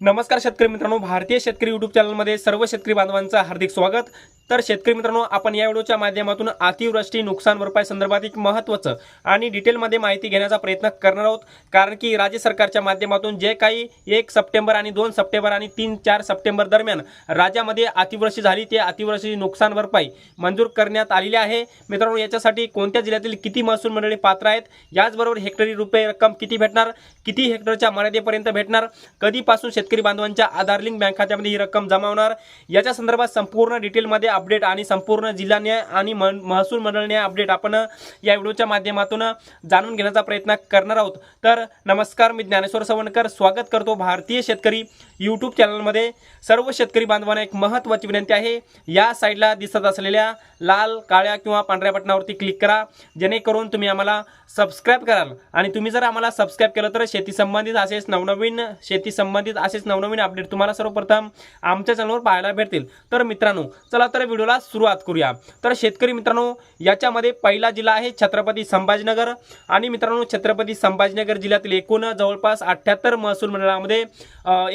नमस्कार शेतकरी मित्रांनो भारतीय शेतकरी युट्यूब चॅनलमध्ये सर्व शेतकरी बांधवांचं हार्दिक स्वागत. तर शेतकरी मित्रांनो आपण या व्हिडिओच्या माध्यमातून अतिवृष्टी नुकसान भरपाई संदर्भात एक महत्त्वाचं आणि डिटेलमध्ये माहिती घेण्याचा प्रयत्न करणार आहोत. कारण की राज्य सरकारच्या माध्यमातून जे काही एक सप्टेंबर आणि दोन सप्टेंबर आणि तीन चार सप्टेंबर दरम्यान राज्यामध्ये अतिवृष्टी झाली ते अतिवृष्टी नुकसान भरपाई मंजूर करण्यात आलेली आहे. मित्रांनो याच्यासाठी कोणत्या जिल्ह्यातील किती महसूल मंडळी पात्र आहेत? याचबरोबर हेक्टरी रुपये रक्कम किती भेटणार? किती हेक्टरच्या मर्यादेपर्यंत भेटणार? कधीपासून शेतकरी बांधवांच्या आधार लिंक बँक खात्यामध्ये ही रक्कम जमा होणार? याच्या संदर्भात संपूर्ण डिटेलमध्ये अपडेट आणि संपूर्ण जिल्हा न्याय आणि महसूल मंडळ न्याय अपडेट आपण या व्हिडिओच्या माध्यमातून जाणून घेण्याचा प्रयत्न करणार आहोत. तर नमस्कार मी ज्ञानेश्वर सवणकर स्वागत करतो भारतीय शेतकरी यूट्यूब चॅनलमध्ये सर्व शेतकरी बांधवांना एक महत्त्वाची विनंती आहे. या साईडला दिसत असलेल्या लाल काळ्या किंवा पांढऱ्या बटनावरती क्लिक करा. जेणेकरून तुम्ही आम्हाला सबस्क्राईब कराल. आणि तुम्ही जर आम्हाला सबस्क्राईब केलं तर शेती संबंधित असेच नवनवीन शेती संबंधित असेच नवनवीन अपडेट तुम्हाला सर्वप्रथम आमच्या चॅनलवर पाहायला भेटतील. तर मित्रांनो चला तर व्हिडिओला सुरुवात करूया. तर शेतकरी मित्रांनो याच्यामध्ये पहिला जिल्हा आहे छत्रपती संभाजीनगर. आणि मित्रांनो छत्रपती संभाजीनगर जिल्ह्यातील एकूण जवळपास अठ्ठ्याहत्तर महसूल मंडळामध्ये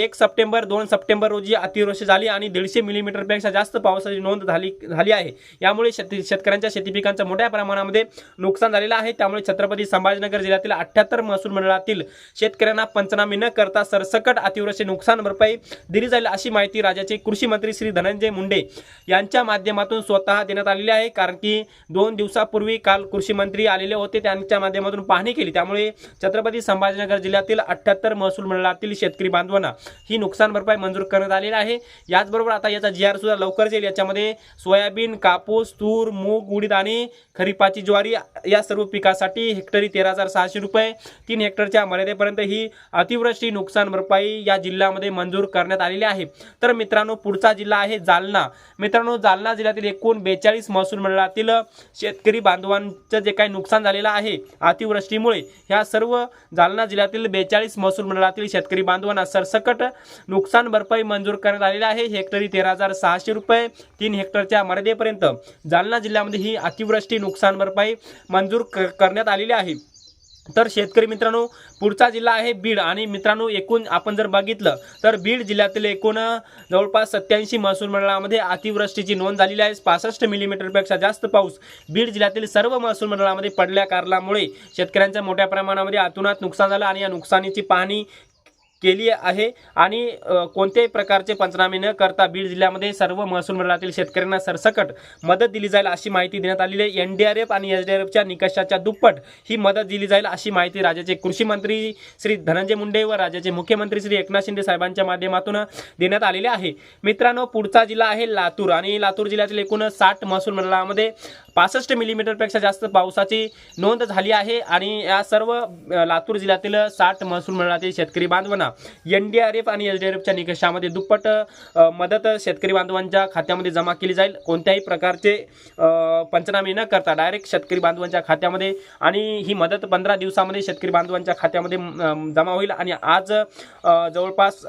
एक सप्टेंबर दोन सप्टेंबर रोजी अतिवृष्टी झाली आणि दीडशे मिलीमीटरपेक्षा जास्त पावसाची नोंद झाली झाली आहे. यामुळे शेती शेतकऱ्यांच्या शेतीपिकांचं मोठ्या प्रमाणामध्ये नुकसान झालेलं आहे. त्यामुळे छत्रपती संभाजीनगर जिल्ह्यातील अठ्ठ्याहत्तर महसूल मंडळातील शेतकऱ्यांना पंचनामे न करता सरसकट अतिवृष्टी नुकसान भरपाई दिली जाईल अशी माहिती राज्याचे कृषी मंत्री श्री धनंजय मुंडे यांच्या माध्यमातून स्वतः देण्यात आलेली आहे. कारण की दोन दिवसापूर्वी काल कृषी मंत्री आलेले होते. त्यांच्या माध्यमातून पाहणी केली. त्यामुळे छत्रपती संभाजीनगर जिल्ह्यातील अठ्ठ्याहत्तर महसूल मंडळातील शेतकरी बांधवांना ही नुकसान भरपाई मंजूर करण्यात आलेली आहे. याचबरोबर आता याचा जी आर सुद्धा लवकरच येईल. याच्यामध्ये सोयाबीन कापूस तूर मूग उडीद आणि खरीपाची ज्वारी या सर्व पिकासाठी हेक्टरी तेरा हजार सहाशे रुपये तीन हेक्टरच्या मर्यादेपर्यंत ही अतिवृष्टी नुकसान भरपाई या जिल्ह्यामध्ये मंजूर करण्यात आलेली आहे. तर मित्रांनो पुढचा जिल्हा आहे जालना. मित्रांनो जालना जिल्ह्यातील एकूण बेचाळीस महसूल मंडळातील शेतकरी बांधवांचं जे काही नुकसान झालेलं आहे अतिवृष्टीमुळे ह्या सर्व जालना जिल्ह्यातील बेचाळीस महसूल मंडळातील शेतकरी बांधवांना सरसकट नुकसान भरपाई मंजूर करण्यात आलेली आहे. हेक्टरी तेरा हजार सहाशे रुपये तीन हेक्टरच्या मर्यादेपर्यंत जालना जिल्ह्यामध्ये ही अतिवृष्टी नुकसान भरपाई मंजूर क- करण्यात आलेली आहे. तर शेतकरी मित्रांनो पुढचा जिल्हा आहे बीड. आणि मित्रांनो एकूण आपण जर बघितलं तर बीड जिल्ह्यातील एकूण जवळपास सत्याऐंशी महसूल मंडळामध्ये अतिवृष्टीची नोंद झालेली आहे. पासष्ट मिलीमीटरपेक्षा जास्त पाऊस बीड जिल्ह्यातील सर्व महसूल मंडळामध्ये पडल्या कारणामुळे शेतकऱ्यांच्या मोठ्या प्रमाणामध्ये अतुनात नुकसान झालं. आणि या नुकसानीची पाहणी केली आहे. आणि कोणत्याही प्रकारचे पंचनामे न करता बीड जिल्ह्यामध्ये सर्व महसूल मंडळातील शेतकऱ्यांना सरसकट मदत दिली जाईल अशी माहिती देण्यात आलेली आहे. एन डी आर एफ आणि एस डी आर एफच्या निकषाच्या दुप्पट ही मदत दिली जाईल अशी माहिती राज्याचे कृषी मंत्री श्री धनंजय मुंडे व राज्याचे मुख्यमंत्री श्री एकनाथ शिंदे साहेबांच्या माध्यमातून देण्यात आलेले आहे. मित्रांनो पुढचा जिल्हा आहे लातूर आणि लातूर जिल्ह्यातील एकूण साठ महसूल मंडळामध्ये पासष्ट मिलीमीटरपेक्षा जास्त पावसाची नोंद झाली आहे आणि या सर्व लातूर जिल्ह्यातील साठ महसूल मंडळातील शेतकरी बांधवांना एन डी आर एफ आणि एस डी आर एफच्या निकषामध्ये दुप्पट मदत शेतकरी बांधवांच्या खात्यामध्ये जमा केली जाईल. कोणत्याही प्रकारचे पंचनामे न करता डायरेक्ट शेतकरी बांधवांच्या खात्यामध्ये आणि ही मदत पंधरा दिवसामध्ये शेतकरी बांधवांच्या खात्यामध्ये जमा होईल. आणि आज जवळपास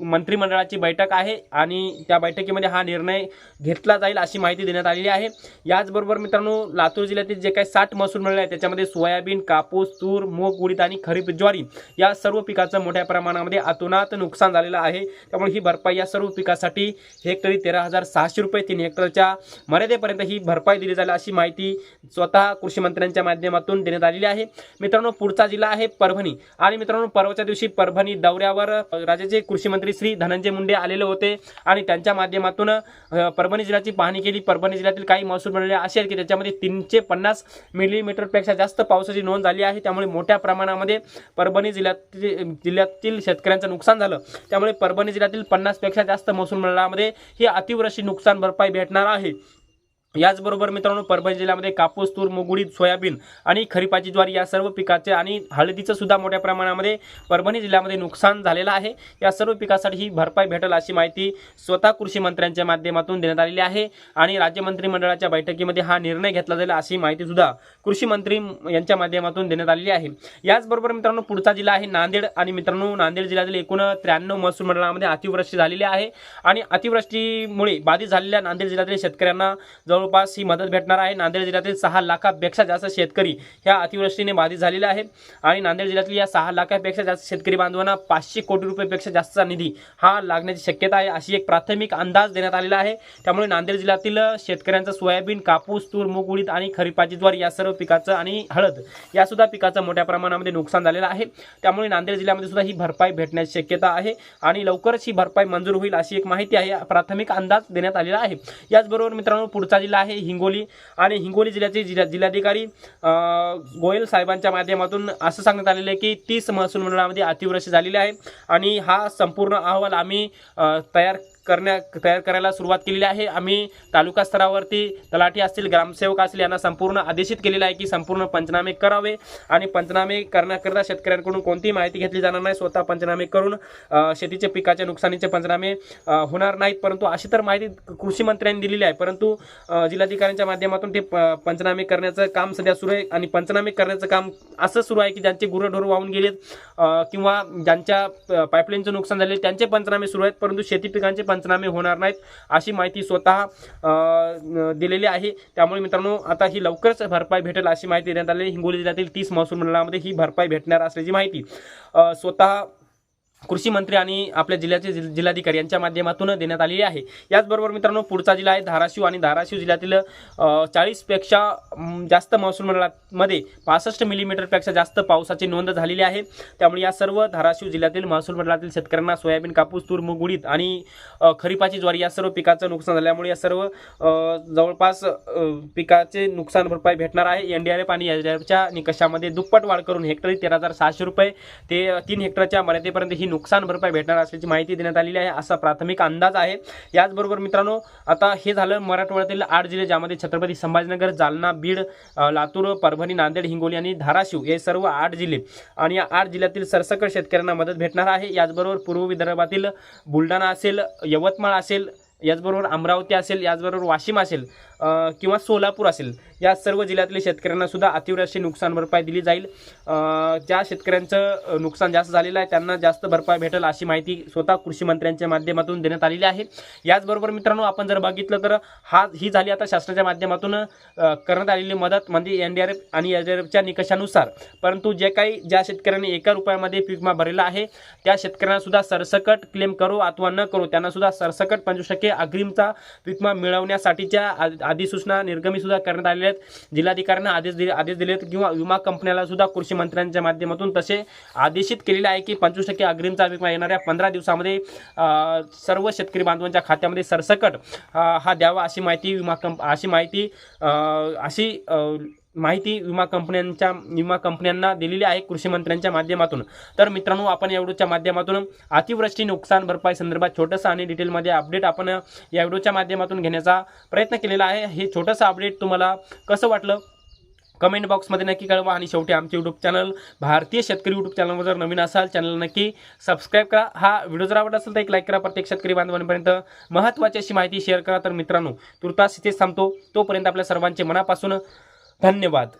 मंत्रिमंडळाची बैठक आहे आणि त्या बैठकीमध्ये हा निर्णय घेतला जाईल अशी माहिती देण्यात आलेली आहे. याचबरोबर मित्रांनो लातूर जिल्ह्यातील जे काही साठ महसूल मिळाले आहे त्याच्यामध्ये सोयाबीन कापूस तूर मूग उडीद आणि खरीप ज्वारी या सर्व पिकाचं मोठ्या प्रमाणामध्ये अतोनात नुकसान झालेलं आहे. त्यामुळे ही भरपाई या सर्व पिकासाठी हेक्टरी तेरा हजार सहाशे रुपये तीन हेक्टरच्या मर्यादेपर्यंत ही भरपाई दिली जाईल अशी माहिती स्वतः कृषी मंत्र्यांच्या माध्यमातून देण्यात आलेली आहे. मित्रांनो पुढचा जिल्हा आहे परभणी. आणि मित्रांनो परवाच्या दिवशी परभणी दौऱ्यावर राज्याचे कृषी मंत्री श्री धनंजय मुंडे आलेले होते. आणि त्यांच्या माध्यमातून परभणी जिल्ह्याची पाहणी केली. परभणी जिल्ह्यातील काही महसूल मिळाले असे की त्याच्यामध्ये तीनशे पन्नास मिलीमीटरपेक्षा जास्त पावसाची नोंद झाली आहे. त्यामुळे मोठ्या प्रमाणामध्ये परभणी जिल्ह्यातील जिल्ह्यातील शेतकऱ्यांचं नुकसान झालं. त्यामुळे परभणी जिल्ह्यातील पन्नासपेक्षा जास्त महसूल मंडळामध्ये ही अतिवृष्टी नुकसान भरपाई भेटणार आहे. याचबरोबर मित्रांनो परभणी जिल्ह्यामध्ये कापूस तूर मुगुडीद सोयाबीन आणि खरीपाची ज्वारी या सर्व पिकाचे आणि हळदीचं सुद्धा मोठ्या प्रमाणामध्ये परभणी जिल्ह्यामध्ये नुकसान झालेलं आहे. या सर्व पिकासाठी ही भरपाई भेटेल अशी माहिती स्वतः कृषी मंत्र्यांच्या माध्यमातून देण्यात आलेली आहे आणि राज्य मंत्रिमंडळाच्या बैठकीमध्ये हा निर्णय घेतला जाईल अशी माहिती सुद्धा कृषी मंत्री यांच्या माध्यमातून देण्यात आलेली आहे. याचबरोबर मित्रांनो पुढचा जिल्हा आहे नांदेड आणि मित्रांनो नांदेड जिल्ह्यातील एकूण त्र्याण्णव महसूल मंडळामध्ये अतिवृष्टी झालेली आहे आणि अतिवृष्टीमुळे बाधित झालेल्या नांदेड जिल्ह्यातील शेतकऱ्यांना जवळ जवळपास ही मदत भेटणार आहे. नांदेड जिल्ह्यातील सहा लाखापेक्षा जास्त शेतकरी ह्या अतिवृष्टीने बाधित झालेला आहे आणि नांदेड जिल्ह्यातील या सहा लाखापेक्षा जास्त शेतकरी बांधवांना पाचशे कोटी रुपयेपेक्षा जास्तचा निधी हा लागण्याची शक्यता आहे अशी एक प्राथमिक अंदाज देण्यात आलेला आहे. त्यामुळे नांदेड जिल्ह्यातील शेतकऱ्यांचं सोयाबीन कापूस तूर मूग उडीद आणि खरीपाची ज्वार या सर्व पिकाचं आणि हळद या सुद्धा पिकाचं मोठ्या प्रमाणामध्ये नुकसान झालेलं आहे. त्यामुळे नांदेड जिल्ह्यामध्ये सुद्धा ही भरपाई भेटण्याची शक्यता आहे आणि लवकरच ही भरपाई मंजूर होईल अशी एक माहिती आहे. प्राथमिक अंदाज देण्यात आलेला आहे. याचबरोबर मित्रांनो पुढचा जिल्हा आहे हिंगोली. आणि हिंगोली जिल्ह्याचे जिल्हा जिल्हाधिकारी गोयल साहेबांच्या माध्यमातून असं सांगण्यात आलेलं आहे की तीस महसूल मंडळामध्ये अतिवृष्टी झालेली आहे. आणि हा संपूर्ण अहवाल आम्ही तयार करण्या तयार करायला सुरुवात केलेली आहे. आम्ही तालुका स्तरावरती तलाठी असतील ग्रामसेवक असतील यांना संपूर्ण आदेशित केलेलं आहे की संपूर्ण पंचनामे करावे आणि पंचनामे करण्याकरता शेतकऱ्यांकडून कोणतीही माहिती घेतली जाणार नाही. स्वतः पंचनामे करून शेतीचे पिकाच्या नुकसानीचे पंचनामे होणार नाहीत. परंतु अशी तर माहिती कृषी मंत्र्यांनी दिलेली आहे. परंतु जिल्हाधिकाऱ्यांच्या माध्यमातून ते प- पंचनामे करण्याचं काम सध्या सुरू आहे आणि पंचनामे करण्याचं काम असं सुरू आहे की ज्यांचे गुरंढोरं वाहून गेलेत किंवा ज्यांच्या पाईपलाईनचं नुकसान झाले त्यांचे पंचनामे सुरू आहेत. परंतु शेती पिकांचे पंचनामे होणार नाहीत अशी माहिती स्वतः दिलेली आहे. त्यामुळे मित्रांनो आता ही लवकरच भरपाई भेटेल अशी माहिती देण्यात आली हिंगोली जिल्ह्यातील तीस महसूल मंडळामध्ये ही भरपाई भेटणार असल्याची माहिती स्वतः कृषी मंत्री आणि आपल्या जिल्ह्याचे जिल- जिल्हाधिकारी यांच्या माध्यमातून देण्यात आलेली आहे. याचबरोबर मित्रांनो पुढचा जिल्हा आहे धाराशिव आणि धाराशिव जिल्ह्यातील चाळीसपेक्षा जास्त महसूल मंडळामध्ये पासष्ट मिलीमीटरपेक्षा जास्त पावसाची नोंद झालेली आहे. त्यामुळे या सर्व धाराशिव जिल्ह्यातील महसूल मंडळातील शेतकऱ्यांना सोयाबीन कापूस तूर मूग उडीद आणि खरीपाची ज्वारी या सर्व पिकाचं नुकसान झाल्यामुळे या सर्व जवळपास पिकाचे नुकसान भरपाई भेटणार आहे. एन डी आर एफ आणि एस डी आर एफच्या निकषामध्ये दुप्पट वाढ करून हेक्टरी तेरा हजार सहाशे रुपये ते तीन हेक्टरच्या मर्यादेपर्यंत ही नुकसान भरपाई भेटणार असल्याची माहिती देण्यात आलेली आहे असा प्राथमिक अंदाज आहे. याचबरोबर मित्रांनो आता हे झालं मराठवाड्यातील आठ जिल्हे ज्यामध्ये छत्रपती संभाजीनगर जालना बीड लातूर परभणी नांदेड हिंगोली आणि धाराशिव हे सर्व आठ जिल्हे आणि या आठ जिल्ह्यातील सरसकट शेतकऱ्यांना मदत भेटणार आहे. याचबरोबर पूर्व विदर्भातील बुलढाणा असेल यवतमाळ असेल याचबरोबर अमरावती असेल याचबरोबर वाशिम असेल किंवा सोलापूर असेल या सर्व जिल्ह्यातल्या शेतकऱ्यांना सुद्धा अतिवृष्टी नुकसान भरपाई दिली जाईल. ज्या शेतकऱ्यांचं नुकसान जास्त झालेलं आहे त्यांना जास्त भरपाई भेटेल अशी माहिती स्वतः कृषी मंत्र्यांच्या माध्यमातून देण्यात आलेली आहे. याचबरोबर मित्रांनो आपण जर बघितलं तर हा ही झाली आता शासनाच्या माध्यमातून करण्यात आलेली मदत म्हणजे एन डी आर एफ आणि एन डी आर एफच्या निकषानुसार. परंतु जे काही ज्या शेतकऱ्यांनी एका रुपयामध्ये पीक विमा भरलेला आहे त्या शेतकऱ्यांना सुद्धा सरसकट क्लेम करो अथवा न करो त्यांना सुद्धा सरसकट पंचवीस टक्के अग्रिमचा विमा मिळवण्यासाठीच्या अधिसूचना निर्गमी सुद्धा करण्यात आलेल्या आहेत. जिल्हाधिकाऱ्यांना आदेश दिले आदेश दिले आहेत किंवा विमा कंपन्याला सुद्धा कृषी मंत्र्यांच्या माध्यमातून तसे आदेशित केलेले आहे की पंचवीस टक्के अग्रिमचा विमा येणाऱ्या पंधरा दिवसामध्ये सर्व शेतकरी बांधवांच्या खात्यामध्ये सरसकट हा द्यावा अशी माहिती विमा कंप अशी माहिती अशी माहिती विमा कंपन्यांच्या विमा कंपन्यांना दिलेली आहे कृषी मंत्र्यांच्या माध्यमातून. तर मित्रांनो आपण या व्हिडिओच्या माध्यमातून अतिवृष्टी नुकसान भरपाई संदर्भात छोटंसं आणि डिटेलमध्ये अपडेट आपण या व्हिडिओच्या माध्यमातून घेण्याचा प्रयत्न केलेला आहे. हे छोटंसं अपडेट तुम्हाला कसं वाटलं? कमेंट बॉक्समध्ये नक्की कळवा आणि शेवटी आमचे यूट्यूब चॅनल भारतीय शेतकरी यूट्यूब चॅनलवर जर नवीन असाल चॅनल नक्की सबस्क्राईब करा. हा व्हिडिओ जर आवडला असेल तर एक लाईक करा. प्रत्येक शेतकरी बांधवांपर्यंत महत्त्वाची अशी माहिती शेअर करा. तर मित्रांनो तुर्तास इथेच थांबतो. तोपर्यंत आपल्या सर्वांचे मनापासून धन्यवाद.